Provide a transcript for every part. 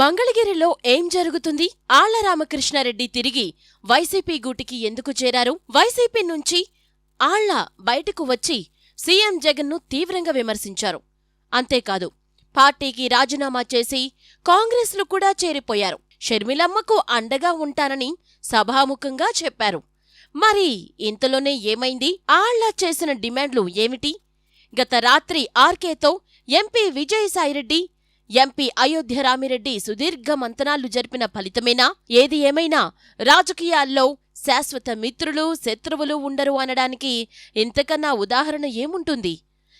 మంగళగిరిలో ఏం జరుగుతుంది? ఆళ్ళ రామకృష్ణారెడ్డి తిరిగి వైసీపీ గూటికి ఎందుకు చేరారు? వైసీపీ నుంచి ఆళ్ళ బయటకు వచ్చి సీఎం జగన్ను తీవ్రంగా విమర్శించారు. అంతేకాదు పార్టీకి రాజీనామా చేసి కాంగ్రెస్లో కూడా చేరిపోయారు. షర్మిలమ్మకు అండగా ఉంటానని సభాముఖంగా చెప్పారు. మరి ఇంతలోనే ఏమైంది? ఆళ్ళ చేసిన డిమాండ్లు ఏమిటి? గత రాత్రి ఆర్కేతో ఎంపీ విజయసాయిరెడ్డి ఎంపీ అయోధ్య రామిరెడ్డి సుదీర్ఘ మంతనాలు జరిపిన ఫలితమేనా? ఏది ఏమైనా? రాజకీయాల్లో శాశ్వత మిత్రులు శత్రువులు ఉండరు అనడానికి ఇంతకన్నా ఉదాహరణ ఏముంటుంది?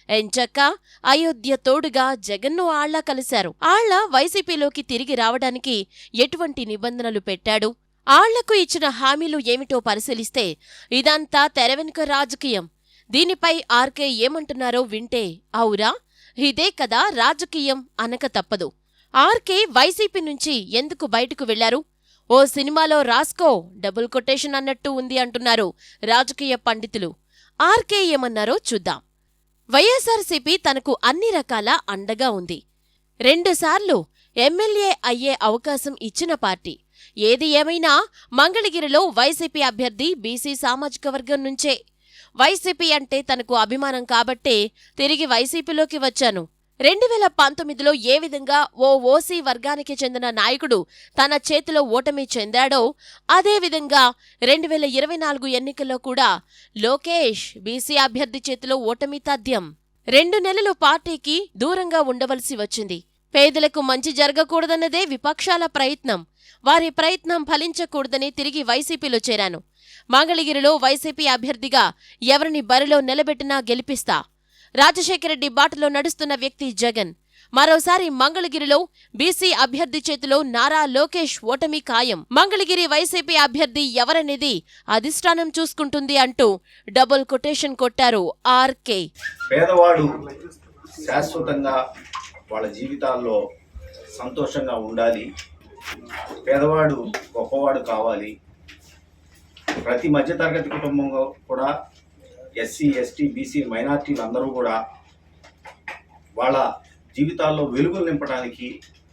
ఎంచక్క అయోధ్య తోడుగా జగన్ను ఆళ్ళ కలిశారు. ఆళ్ళ వైసీపీలోకి తిరిగి రావడానికి ఎటువంటి నిబంధనలు పెట్టాడు? ఆళ్ళకు ఇచ్చిన హామీలు ఏమిటో పరిశీలిస్తే ఇదంతా తెరవెనుక రాజకీయం. దీనిపై ఆర్కే ఏమంటున్నారో వింటే అవురా? ఇదే కదా రాజకీయం అనక తప్పదు. ఆర్కే వైసీపీ నుంచి ఎందుకు బయటకు వెళ్ళారు? ఓ సినిమాలో రాస్కో డబుల్ కొటేషన్ అన్నట్టు ఉంది అంటున్నారు రాజకీయ పండితులు. ఆర్కే ఏమన్నారో చూద్దాం. వైఎస్ఆర్సీపీ తనకు అన్ని రకాల అండగా ఉంది. రెండుసార్లు ఎమ్మెల్యే అయ్యే అవకాశం ఇచ్చిన పార్టీ. ఏది ఏమైనా మంగళగిరిలో వైసీపీ అభ్యర్థి బీసీ సామాజిక వర్గం నుంచే వైసీపీ అంటే తనకు అభిమానం కాబట్టే తిరిగి వైసీపీలోకి వచ్చాను. రెండు వేల పంతొమ్మిదిలో ఏ విధంగా ఓ ఓసీ వర్గానికి చెందిన నాయకుడు తన చేతిలో ఓటమి చెందాడో అదేవిధంగా రెండు వేల ఇరవై నాలుగు ఎన్నికల్లో కూడా లోకేష్ బీసీ అభ్యర్థి చేతిలో ఓటమి తథ్యం. రెండు నెలలు పార్టీకి దూరంగా ఉండవలసి వచ్చింది. పేదలకు మంచి జరగకూడదన్నదే విపక్షాల ప్రయత్నం. వారి ప్రయత్నం ఫలించకూడదని తిరిగి వైసీపీలో చేరాను. మంగళగిరిలో వైసీపీ అభ్యర్థిగా ఎవరిని బరిలో నిలబెట్టినా గెలిపిస్తా. రాజశేఖరరెడ్డి బాటలో నడుస్తున్న వ్యక్తి జగన్. మరోసారి మంగళగిరిలో బీసీ అభ్యర్థి చేతిలో నారా లోకేష్ ఓటమి ఖాయం. మంగళగిరి వైసీపీ అభ్యర్థి ఎవరనేది అధిష్టానం చూసుకుంటుంది అంటూ డబుల్ కొటేషన్ కొట్టారు ఆర్కే. పేదవాడు శాశ్వతంగా వాళ్ళ జీవితాల్లో సంతోషంగా ఉండాలి పేదవాడు గొప్పవాడు కావాలి ప్రతి మధ్యతరగతి కుటుంబంలో కూడా ఎస్సీ ఎస్టీ బీసీ మైనార్టీలు అందరూ కూడా వాళ్ళ జీవితాల్లో వెలుగులు నింపడానికి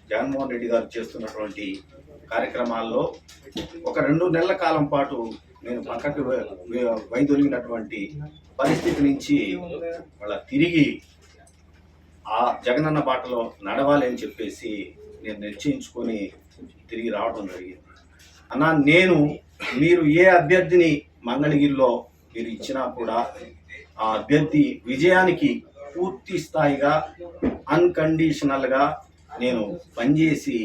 జగన్మోహన్ రెడ్డి గారు చేస్తున్నటువంటి కార్యక్రమాల్లో ఒక రెండు నెలల కాలం పాటు నేను పక్కకు వైదొలిగినటువంటి పరిస్థితి నుంచి వాళ్ళ తిరిగి ఆ జగనన్న బాటలో నడవాలి అని చెప్పేసి నేను నిశ్చయించుకొని తిరిగి రావడం జరిగింది. అన్న నేను మీరు ఏ అభ్యర్థిని మంగళగిరిలో మీరు ఇచ్చినా కూడా ఆ అభ్యర్థి విజయానికి పూర్తి స్థాయిగా అన్కండిషనల్గా నేను పనిచేసి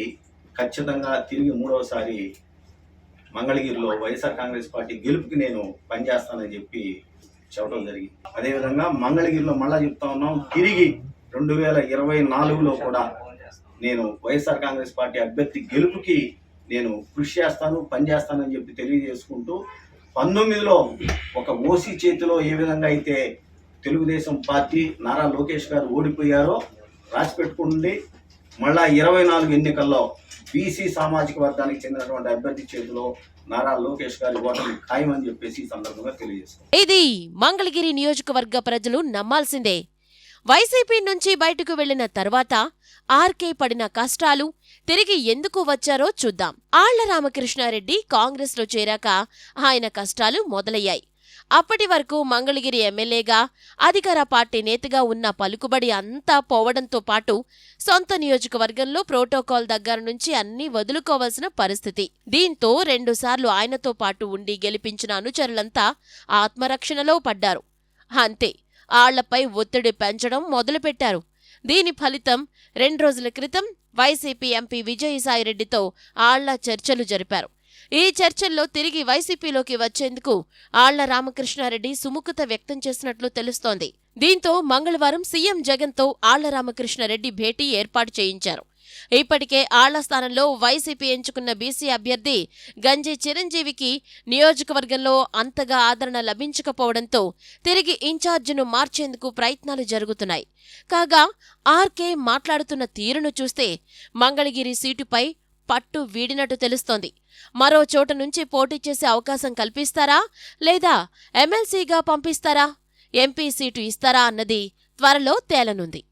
ఖచ్చితంగా తిరిగి మూడవసారి మంగళగిరిలో వైఎస్ఆర్ కాంగ్రెస్ పార్టీ గెలుపుకి నేను పనిచేస్తానని చెప్పి చెప్పడం జరిగింది. అదేవిధంగా మంగళగిరిలో మళ్ళా చెప్తా ఉన్నాం తిరిగి రెండు వేల ఇరవై నాలుగులో కూడా నేను వైఎస్ఆర్ కాంగ్రెస్ పార్టీ అభ్యర్థి గెలుపుకి నేను కృషి చేస్తాను పనిచేస్తానని చెప్పి తెలియజేసుకుంటూ పంతొమ్మిదిలో ఒక ఓసీ చేతిలో ఏ విధంగా అయితే తెలుగుదేశం పార్టీ నారా లోకేష్ గారు ఓడిపోయారో రాసి పెట్టుకుండి. మళ్ళా ఇరవై నాలుగు ఎన్నికల్లో బీసీ సామాజిక వర్గానికి చెందినటువంటి అభ్యర్థి చేతిలో నారా లోకేష్ గారి ఓటమి ఖాయమని చెప్పేసి ఈ సందర్భంగా తెలియజేస్తాం ఇది మంగళగిరి నియోజకవర్గ ప్రజలు నమ్మాల్సిందే. వైసీపీ నుంచి బయటకు వెళ్ళిన తర్వాత ఆర్కే పడిన కష్టాలు తిరిగి ఎందుకు వచ్చారో చూద్దాం. ఆళ్ళ రామకృష్ణారెడ్డి కాంగ్రెస్లో చేరాక ఆయన కష్టాలు మొదలయ్యాయి. అప్పటి వరకు మంగళగిరి ఎమ్మెల్యేగా అధికార పార్టీ నేతగా ఉన్న పలుకుబడి అంతా పోవడంతో పాటు సొంత నియోజకవర్గంలో ప్రోటోకాల్ దగ్గర నుంచి అన్నీ వదులుకోవాల్సిన పరిస్థితి. దీంతో రెండుసార్లు ఆయనతో పాటు ఉండి గెలిపించిన అనుచరులంతా ఆత్మరక్షణలో పడ్డారు. అంతే ఆళ్ళపై ఒత్తిడి పెంచడం మొదలుపెట్టారు. దీని ఫలితం రెండు రోజుల క్రితం వైసీపీ ఎంపీ విజయసాయిరెడ్డితో ఆళ్ళ చర్చలు జరిపారు. ఈ చర్చల్లో తిరిగి వైసీపీలోకి వచ్చేందుకు ఆళ్ళ రామకృష్ణారెడ్డి సుముఖత వ్యక్తం చేసినట్లు తెలుస్తోంది. దీంతో మంగళవారం సీఎం జగన్తో ఆళ్ళ రామకృష్ణారెడ్డి భేటీ ఏర్పాటు చేయించారు. ఇప్పటికే ఆళ్ళ స్థానంలో వైసీపీ ఎంచుకున్న బీసీ అభ్యర్థి గంజి చిరంజీవికి నియోజకవర్గంలో అంతగా ఆదరణ లభించకపోవడంతో తిరిగి ఇన్ఛార్జిను మార్చేందుకు ప్రయత్నాలు జరుగుతున్నాయి. కాగా ఆర్కే మాట్లాడుతున్న తీరును చూస్తే మంగళగిరి సీటుపై పట్టు వీడినట్టు తెలుస్తోంది. మరో చోట నుంచి పోటీ చేసే అవకాశం కల్పిస్తారా? లేదా ఎమ్మెల్సీగా పంపిస్తారా? ఎంపీ సీటు ఇస్తారా అన్నది త్వరలో తేలనుంది.